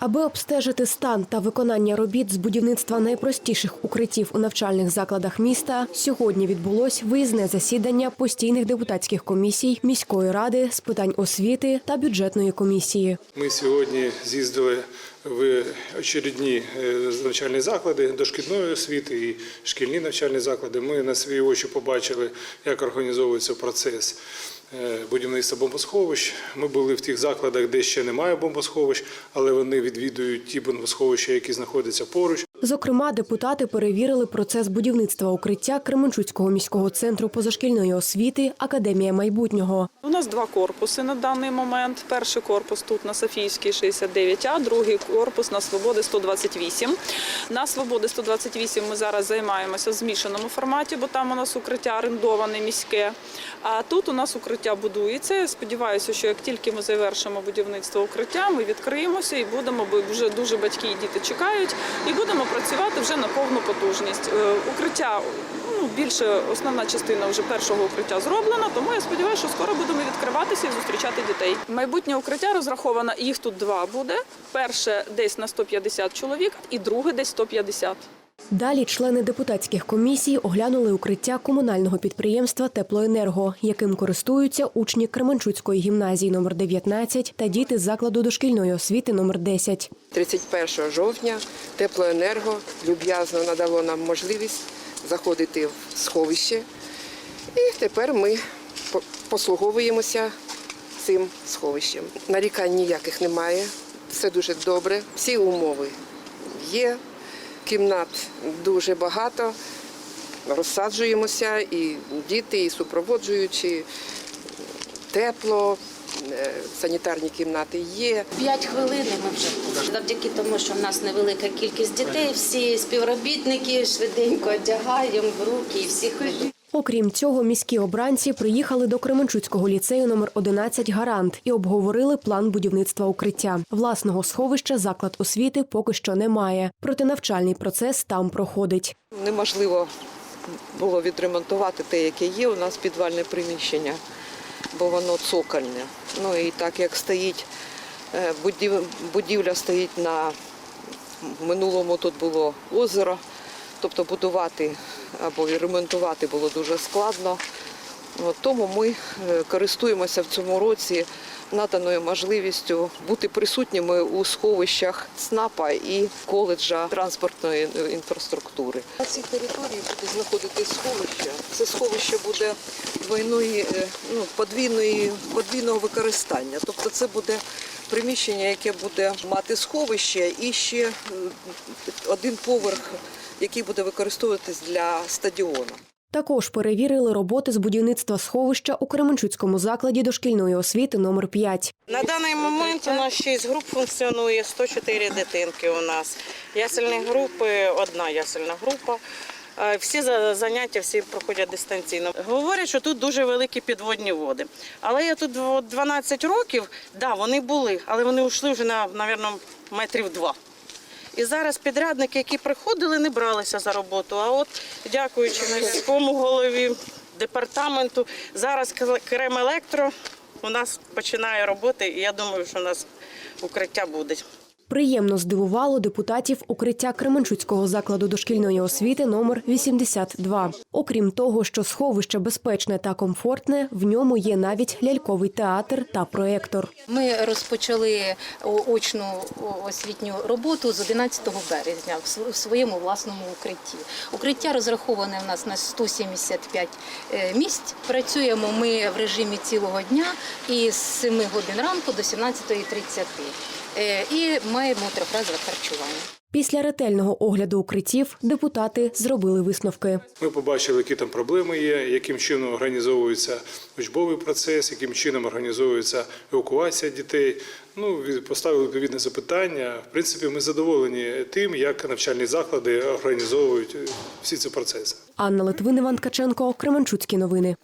Аби обстежити стан та виконання робіт з будівництва найпростіших укриттів у навчальних закладах міста, сьогодні відбулось виїзне засідання постійних депутатських комісій міської ради з питань освіти та бюджетної комісії. Ми сьогодні з'їздили в очередні е, навчальні заклади дошкільної освіти і шкільні навчальні заклади. Ми на свої очі побачили, як організовується процес е, будівництва бомбосховищ. Ми були в тих закладах, де ще немає бомбосховищ, але вони відвідують ті бомбосховища, які знаходяться поруч. Зокрема, депутати перевірили процес будівництва укриття Кременчуцького міського центру позашкільної освіти Академія майбутнього. У нас два корпуси на даний момент. Перший корпус тут на Софійській 69А, другий корпус на Свободи 128. На Свободи 128 ми зараз займаємося в змішаному форматі, бо там у нас укриття орендоване міське. А тут у нас укриття будується. Сподіваюся, що як тільки ми завершимо будівництво укриття, ми відкриємося і будемо, бо вже дуже батьки і діти чекають, і будемо працювати вже на повну потужність. Е, Укриття ну, більше основна частина вже першого укриття зроблена, тому я сподіваюся, що скоро будемо відкриватися і зустрічати дітей. Майбутнє укриття розраховано, їх тут два буде. Перше десь на 150 чоловік, і друге десь 150. Далі члени депутатських комісій оглянули укриття комунального підприємства Теплоенерго, яким користуються учні Кременчуцької гімназії номер 19 та діти з закладу дошкільної освіти номер 10. 31 жовтня теплоенерго люб'язно надало нам можливість заходити в сховище. І тепер ми послуговуємося цим сховищем. Нарікань ніяких немає, все дуже добре, всі умови є, кімнат дуже багато, розсаджуємося, і діти, і супроводжуючі, тепло, е, санітарні кімнати є. П'ять хвилин ми вже. Завдяки тому, що в нас невелика кількість дітей, всі співробітники швиденько одягаємо в руки і всі ходять. Окрім цього, міські обранці приїхали до Кременчуцького ліцею номер 11 Гарант і обговорили план будівництва укриття. Власного сховища заклад освіти поки що немає. Проте навчальний процес там проходить. неможливо було відремонтувати те, яке є у нас підвальне приміщення, бо воно цокольне. Ну і так як стоїть е, будівля стоїть на минулому тут було озеро, тобто будувати або ремонтувати було дуже складно. От тому ми е, користуємося в цьому році наданою можливістю бути присутніми у сховищах ЦНАПа і коледжа транспортної е, інфраструктури. На цій території буде знаходитись сховище. Це сховище буде двойної, е, ну, подвійної, подвійного використання. Тобто це буде приміщення, яке буде мати сховище і ще один поверх, який буде використовуватись для стадіону. Також перевірили роботи з будівництва сховища у Кременчуцькому закладі дошкільної освіти номер 5. На даний момент у нас 6 груп функціонує, 104 дитинки у нас. Ясельні групи, одна ясельна група. Е, Всі за- заняття всі проходять дистанційно. Говорять, що тут дуже великі підводні води. Але я тут дв- 12 років, да, вони були, але вони йшли вже на, мабуть, метрів два. І зараз підрядники, які приходили, не бралися за роботу. А от, дякуючи міському голові департаменту, зараз Крем Електро у нас починає роботи, і я думаю, що у нас укриття буде. Приємно здивувало депутатів укриття Кременчуцького закладу дошкільної освіти номер 82. Окрім того, що сховище безпечне та комфортне, в ньому є навіть ляльковий театр та проектор. Ми розпочали очну освітню роботу з 11 березня в своєму власному укритті. Укриття розраховане в нас на 175 е, місць. Працюємо ми в режимі цілого дня із 7 годин ранку до 17.30. Е, І маємо трьохразове харчування. Після ретельного огляду укриттів депутати зробили висновки. Ми побачили, які там проблеми є, яким чином організовується учбовий процес, яким чином організовується евакуація дітей. Ну, від- поставили відповідне запитання. В принципі, ми задоволені тим, як навчальні заклади організовують всі ці процеси. Анна Литвин, Іван Ткаченко, Кременчуцькі новини.